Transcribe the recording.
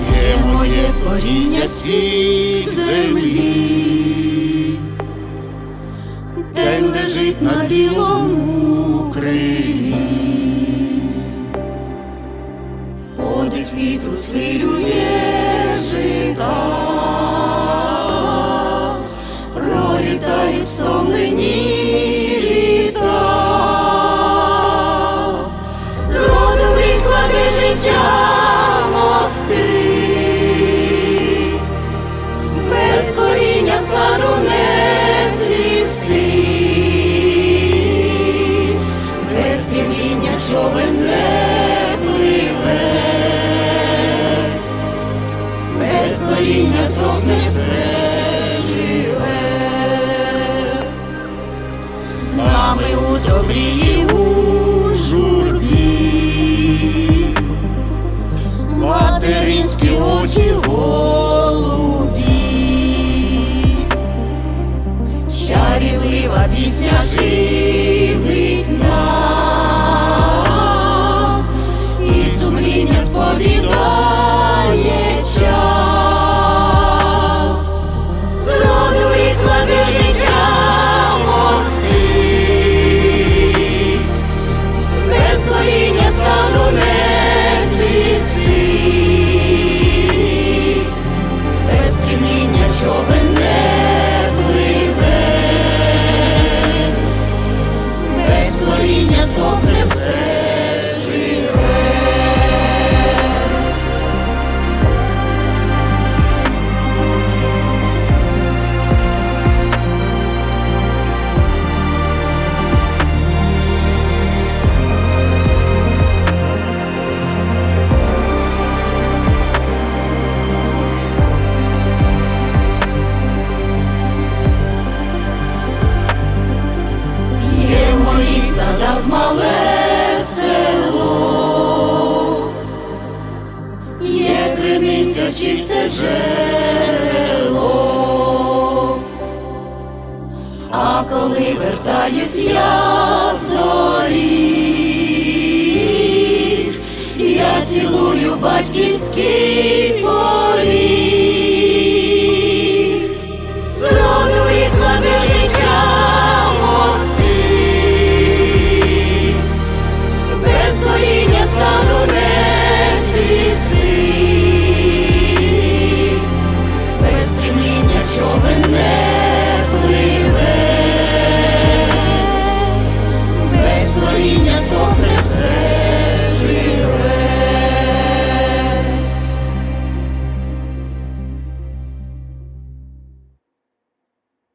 Є моє коріння сік землі, день лежить на білому крилі, подих вітру схилює жита, пролітають стомлені літа. Зроду виклади життя човен не пливе, без коріння сохне все живе. З нами у добрі і у журбі, материнські очі голубі, чарівлива пісня живить чисте джерело, а коли вертаюсь я з доріг, я цілую батьківський поріг.